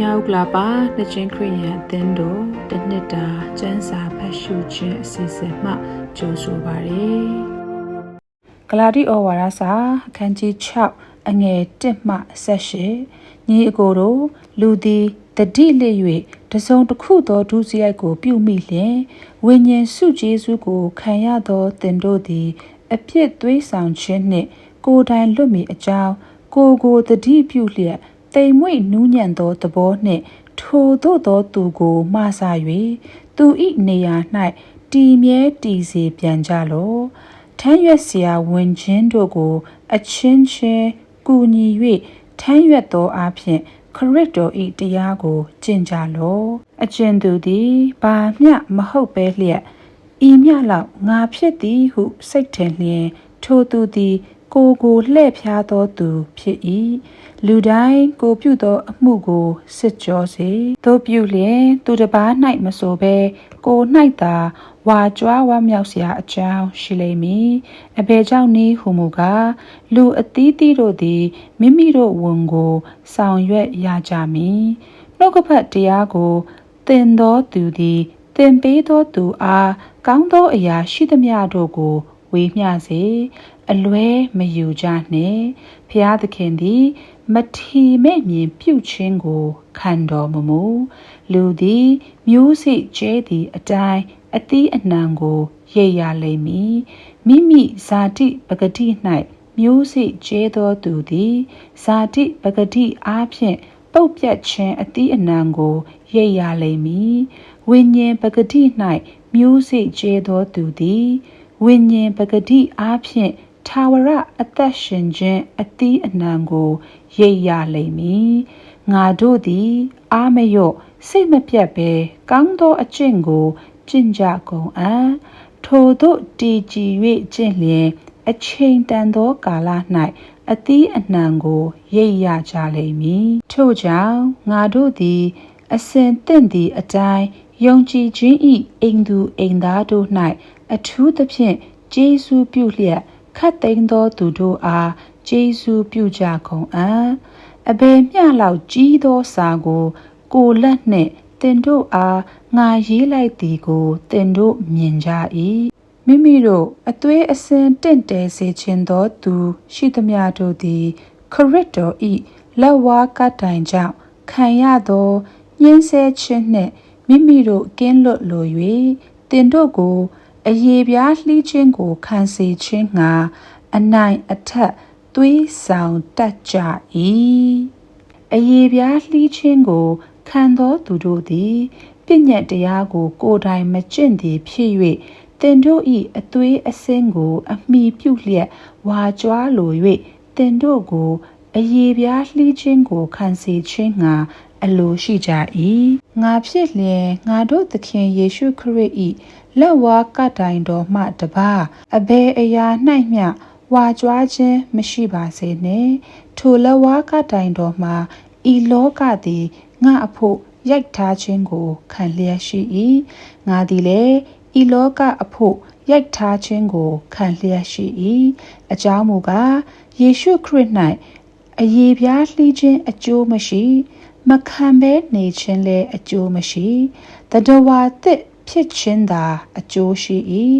မြောက်ကလာပါနှစ်ချင်းခရိယန်အသင်းတို့တနှစ်တာကျမ်းစာဖတ်ရှုခြင်းအစီအစဉ်မှကြိုဆိုပါရစေ။ဂလာတိဩဝါဒစာအခန်းကြီး6အငယ်1မှ18ညီအကိုတို့လူသည်တတိလက်၍တစုံတစ်ခုသောဒုစရိုက်ကို ပြုမိလျင်ဝိညာဉ်စုကျေးဇူးကို ခံရသောသင်တို့သည် အပြစ်သွေးဆောင်ခြင်းနှင့် ကိုယ်တိုင်လွတ်မည်အကြောင်းကိုယ်ကိုတတိပြုလျက် တိမ်မွေ့နူးညံ့သောသဘောနှင့် ထိုသို့သောသူကိုမဆ၍သူ၏နေရာ၌တည်မြဲတည်စေပြန်ကြလော့ထမ်းရွက်စရာဝင်ချင်းတို့ကို အချင်းချင်းကူညီ၍ထမ်းရွက်သောအဖြစ်ခရစ်တော်၏တရားကိုကျင့်ကြလော့အကျဉ်သူသည်ဘာမျှမဟုတ်ပဲလျက်ဤမျှလောက်ငါဖြစ်သည်ဟုစိတ်ထင်လျင်ထိုသူသည် ကိုယ်ကိုလှည့်ဖျားသောသူဖြစ်၏လူတိုင်းကိုပြုသောအမှုကိုစစ်ကြောစေတို့ပြုလျင်သူတစ်ပါး၌မဆိုဘဲကို၌သာဝါကြွားဝမ်းမြောက်စရာအကြောင်းရှိလိမ့်မည်အဘယ်ကြောင့်နည်းဟုမူကားလူအသီးသီးတို့သည်မိမိတို့ဝန်ကိုဆောင်ရွက်ရကြမည်နှုတ်ကပတ်တရားကိုသင်သောသူသည်သင်ပေးသောသူအားကောင်းသောအရာရှိသမျှတို့ကိုဝေမျှစေ အလွဲမယူကြနှင့်ဖျားသခင်သည် မထီမဲ့မြင်ပြုခြင်းကိုခံတော်မမူလူသည်မျိုးစိကျဲသည့်အတိုင်းအသီးအနှံကိုရိပ်ရလိမ့်မည်မိမိဇာတိပဂတိ၌မျိုးစိကျဲသောသူသည်ဇာတိပဂတိအားဖြင့်ပုတ်ပြတ်ခြင်းအသီးအနှံကိုရိပ်ရလိမ့်မည်ဝိညာဉ်ပဂတိ၌မျိုးစိကျဲသောသူသည်ဝိညာဉ်ပဂတိအားဖြင့် ထာဝရအသက်ရှင်ခြင်းအသီးအနှံကိုရိပ်ရလိမ့်မည်ငါတို့သည် အာမယော့စိတ်မပြတ်ဘဲကောင်းသောအကျင့်ကိုကျင့်ကြကုန်အံ့ထိုတို့တည်ကြည်၍ကျင့်လျင်အချိန်တန်သောကာလ၌အသီးအနှံကိုရိပ်ရကြလိမ့်မည်ထို့ကြောင့်ငါတို့သည် အစဉ်တင့်သည့်အတိုင်းယုံကြည်ခြင်းဤအိမ်သူအိမ်သားတို့၌အထူးသဖြင့်ကျေးဇူးပြုလျက် ခတ်သိမ်းသောသူတို့အားကျေးဇူးပြုကြကုန်အံ့အဘယ်မျှလောက်ကြီးသောစာကို ကိုလက်နှင့်တင်တို့အားငါရေးလိုက်သည်ကိုတင်တို့မြင်ကြ၏မိမိတို့အသွေးအစင်တင့်တယ်စေခြင်းသောသူ ရှိသမျှတို့သည် ခရစ်တော်ဤလက်ဝါးကတိုင်ကြောင့်ခံရသောညှင်းဆဲခြင်းနှင့်မိမိတို့ကင်းလွတ်လို၍တင်တို့ကို အယေပြားလှီးခြင်းကိုခံစေခြင်းငှာအနိုင်အထက်သွေးဆောင်တတ်ကြ၏အယေပြားလှီးခြင်းကိုခံသောသူတို့သည်ပြည့်ညတ်တရားကို ကိုယ်တိုင်မကျင့်သည်ဖြစ်၍တင်တို့၏အသွေးအစင်းကို အမိပြုလျက်ဝါကြွားလို၍တင်တို့ကိုအယေပြားလှီးခြင်းကိုခံစေခြင်းငှာအလိုရှိကြ၏ငါဖြစ်လျင်ငါတို့သခင်ယေရှုခရစ်၏ လက်ဝါးကတိုင်တော်မှတပါအဘယ်အရာ၌မျှဝါကြွားခြင်းမရှိပါစေနှင့်ထိုလက်ဝါးကတိုင်တော်မှာဤလောကသည်ငါအဖို့ရိုက်ထားခြင်းကိုခံလျက်ရှိ၏ငါသည်လည်းဤလောကအဖို့ရိုက်ထားခြင်းကိုခံလျက်ရှိ၏အကြောင်းမူကားယေရှုခရစ်၌အယေပြားလှီးခြင်းအကျိုးမရှိ မခံဘဲနေခြင်းလည်းအကျိုးမရှိတတဝါသစ် ဖြစ်ခြင်းသာအကျိုးရှိ၏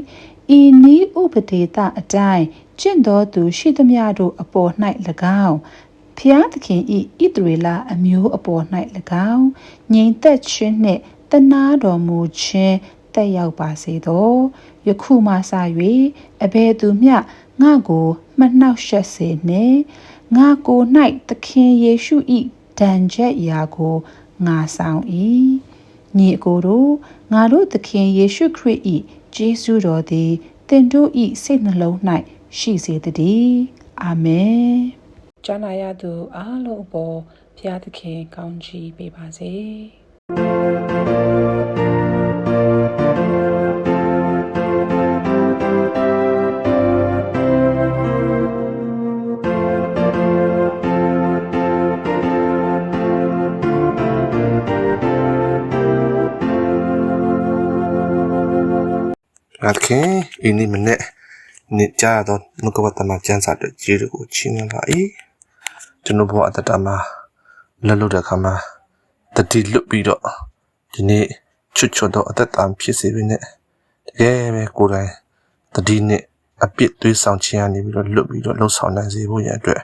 ဤနည်းဥပဒေသအတိုင်းကျင့်တော်သူရှိသမျှတို့အပေါ်၌၎င်းဖျားသခင်ဤဣသရေလအမျိုးအပေါ်၌၎င်းငြိမ်သက်ခြင်းနှင့်တနာတော်မူခြင်းတက်ရောက်ပါစေသောယခုမှစ၍အဘယ်သူမျှငါကိုမနှောက်ယှက်စေနှင့်ငါကို၌သခင်ယေရှု၏ဒဏ်ချက်ရာကိုငါဆောင်၏ ညီအကိုတို့ငါတို့သခင်ယေရှုခရစ်၏ကျေးဇူးတော်သည်သင်တို့၏စိတ်နှလုံး၌ရှိစေတည်းအာမင်ကျွန်တော်ရသူအားလုံးအပေါ်ဘုရားသခင်ကောင်းချီးပေးပါစေ ငါသခင်ဤနေ့မနေ့နေ့ကြတော့နှုတ်ကပတ်တမကျမ်းစာတဲ့ကျေးဇူးကိုချီးမြှောက်ပါ၏ကျွန်တော်ဘဝအတ္တမှာလက်လွတ်တဲ့ခါမှာတတတိလွတ်ပြီးတော့ဒီနေ့ချွတ်ချွတ်တော့အသက်တာဖြစ်စေပြီနဲ့တကယ်ပဲကိုယ်တိုင်တတိနဲ့အပြစ်သွေးဆောင်ခြင်းကနေပြီးတော့လွတ်ပြီးတော့လှုပ်ဆောင်နိုင်စေဖို့ရန်အတွက်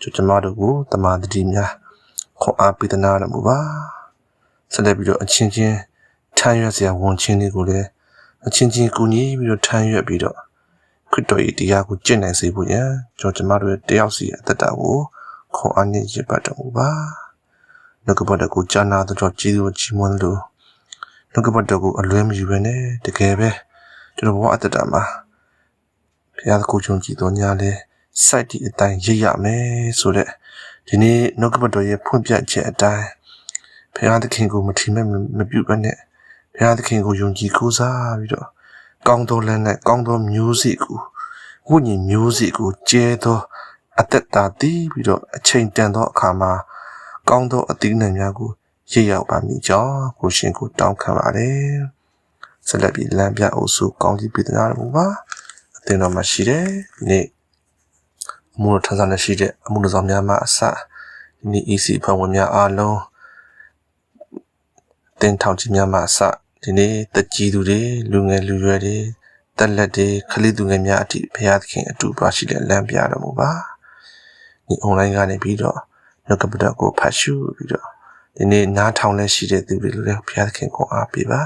ကျွန်ကျမတို့ကိုတမန်တတိများခွန်အားပေးသနာတော်မူပါဆက်လက်ပြီးတော့အချင်းချင်းထမ်းရွက်စရာဝန်ချင်းတွေကိုလည်း အချင်းချင်းကူညီပြီးတော့ထမ်းရွက်ပြီးတော့ခရစ်တော်ရဲ့တရားကိုကျင့်နိုင်စေဖို့ရန်ကျွန်တော်ကျမတို့ရဲ့တယောက်စီအသက်တာကိုခွန်အားနဲ့ရည်ပတ်တော်မူပါနှုတ်ကပတ်တော်ကိုကြားနာသောကြောင့်ကျေးဇူးကြီးမွန်းလို့နှုတ်ကပတ်တော်ကိုအလွဲမယူဘဲနဲ့တကယ်ပဲကျွန်တော်ဘဝအသက်တာမှာဘုရားကိုကြုံကြည်တော်ညာလဲစိုက်တီအတိုင်းရည်ရမယ်ဆိုတဲ့ဒီနေ့နှုတ်ကပတ်တော်ရဲ့ဖွင့်ပြချက်အတိုင်းဘုရားသခင်ကိုမထီမဲ့မပြုတ်ဘဲနဲ့ ဘုရားသခင်ကိုယုံကြည်ကိုးစားပြီးတော့ကောင်းသောလမ်းနဲ့ကောင်းသောမျိုးစေ့ကိုဝိညာဉ်မျိုးစေ့ကိုကျဲသောအသက်တာတည်ပြီးတော့အချိန်တန်သောအခါမှာကောင်းသောအသီးနှံများကိုရည်ရောက်ပါမိကြောင်းကိုရှင်ကိုတောင်းခံပါတယ်ဆက်လက်ပြီးလမ်းပြအုပ်စုကောင်းကြီးပြည်နာတော်မူပါအသင်တော်မှာရှိတဲ့ဒီနေ့အမှုတော်ထမ်းဆောင်နေရှိတဲ့အမှုတော်ဆောင်များမှအစဒီနေ့ EC ဖန်ဝင်များအားလုံးတင်ထောင်ကြီးများမှအစ ဒီနေ့တက်ကြီးသူတွေလူငယ်လူရွယ်တွေတက်လက်တွေခလေးသူငယ်များအထိဘုရားသခင်အတူပါရှိတဲ့လမ်းပြတော်မူပါဒီ online ကနေပြီးတော့နှုတ်ကပတော်ကိုဖတ်ရှုပြီးတော့ဒီနေ့နားထောင်လက်ရှိတဲ့သူတွေလည်းဘုရားသခင်ကိုအားပေးပါ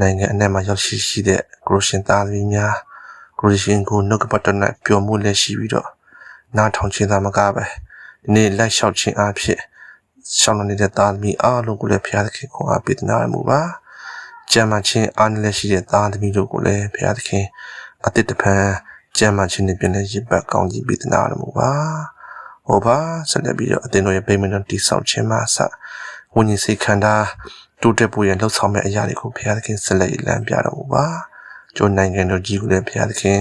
နိုင်ငံအနှံ့မှာရောက်ရှိရှိတဲ့ကရိုရှင်သားသမီးများကရိုရှင်ကိုနှုတ်ကပတော်နဲ့ပျော်မှုလက်ရှိပြီးတော့နားထောင်ခြင်းသာမကပဲဒီနေ့လိုက်လျှောက်ခြင်းအဖြစ်ရှောင်းနေတဲ့သားသမီးအားလုံးကိုလည်းဘုရားသခင်ကိုအားပေးနာမှုပါ ကျမ်းမာခြင်းအားနည်းလက်ရှိတဲ့သားသမီးတို့ကိုလည်းဘုရားသခင်အတိတ်တဖန်ကျမ်းမာခြင်းနဲ့ပြန်လဲရစ်ပတ်ကောင်းကြီးပေးနာမှုပါဟောပါဆက်လက်ပြီးတော့အသင်တို့ရဲ့ဗိမာန်တော်တိဆောက်ခြင်းမှာအစဝိညာဉ်စိတ်ခန္ဓာတိုးတက်ဖို့ရန်လှုပ်ဆောင်မဲ့အရာတွေကိုဘုရားသခင်ဆက်လက်လမ်းပြတော်မူပါကျိုးနိုင်ငံတော်ကြီးကိုလည်းဘုရားသခင်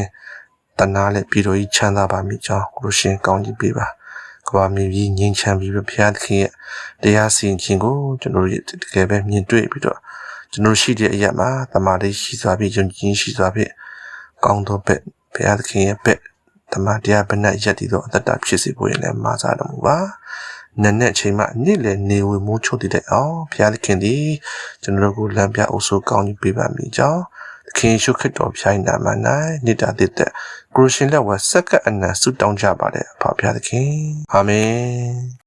တနာနဲ့ပြည်တော်ကြီးချမ်းသာပါမိကြောင်းကိုလိုရှင်ကောင်းကြီးပေးပါကဘာမြေကြီးငြိမ်းချမ်းပြီးတော့ဘုရားသခင်ရဲ့တရားစီရင်ခြင်းကိုကျွန်တော်တို့တကယ်ပဲမြင်တွေ့ပြီးတော့ ကျွန်တော်ရှိတဲ့အရာမှာတမာတိရှိစွာပြီးယုံကြည်ရှိစွာဖြင့်ကောင်းသောဘက်ဘုရားသခင်ရဲ့ဘက်ဓမ္မတရားဘဏ္ဍရက်တည်သောအသက်တာဖြစ်စေဖို့ရင်လည်းမာစားတော်မူပါနက်နဲ့အချိန်မှနေ့လည်နေဝင်မိုးချုပ်တည်တဲ့အောင်ဘုရားသခင်သည်ကျွန်တော်တို့ကိုလမ်းပြအုပ်စိုးကောင်းကြီးပေးပါမိကြောင်းသခင်ယေရှုခရစ်တော်ဖျားနာမ၌နိတ္တတည်တဲ့ကရုရှင်လက်ဝါစက္ကအနံဆုတောင်းကြပါတယ်အဖဘုရားသခင်အာမင်